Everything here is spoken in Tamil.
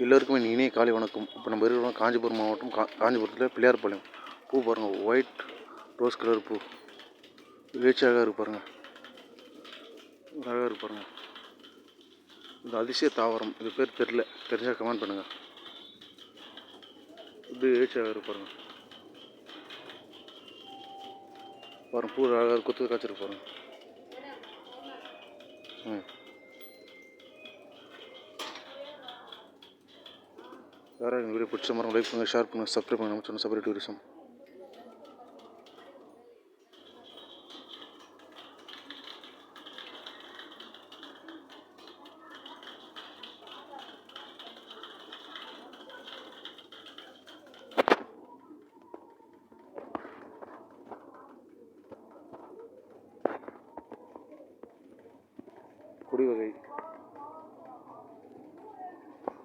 எல்லோருக்குமே இனிய காலை வணக்கம். இப்போ நம்ம இருக்கிறோம் காஞ்சிபுரம் மாவட்டம் கா காஞ்சிபுரத்தில் பிள்ளையார்பாளையம். பூ பாருங்கள் ஒயிட் ரோஸ் கலர் பூ. வேச்சி அழகாக இருக்கு பாருங்கள் அழகாக இருக்கு பாருங்கள் இந்த அதிசய தாவரம் இது பேர் தெரில தெரிஞ்சால் கமெண்ட் பண்ணுங்கள் இது வேச்சி அழகாக இருக்கு பாருங்கள் பாருங்க பூ அழகாக கொத்து காய்ச்சிருக்கு பாருங்கள் ம். வேறு எங்கள் வீடியோ பிடிச்ச மாதிரி லைக் பண்ணுங்கள் ஷேர் பண்ணுங்கள் சப்ஸ்கிரைப் பண்ணுங்கள் நம்ம சொன்ன சபரி டூரிசம் கொடி வகை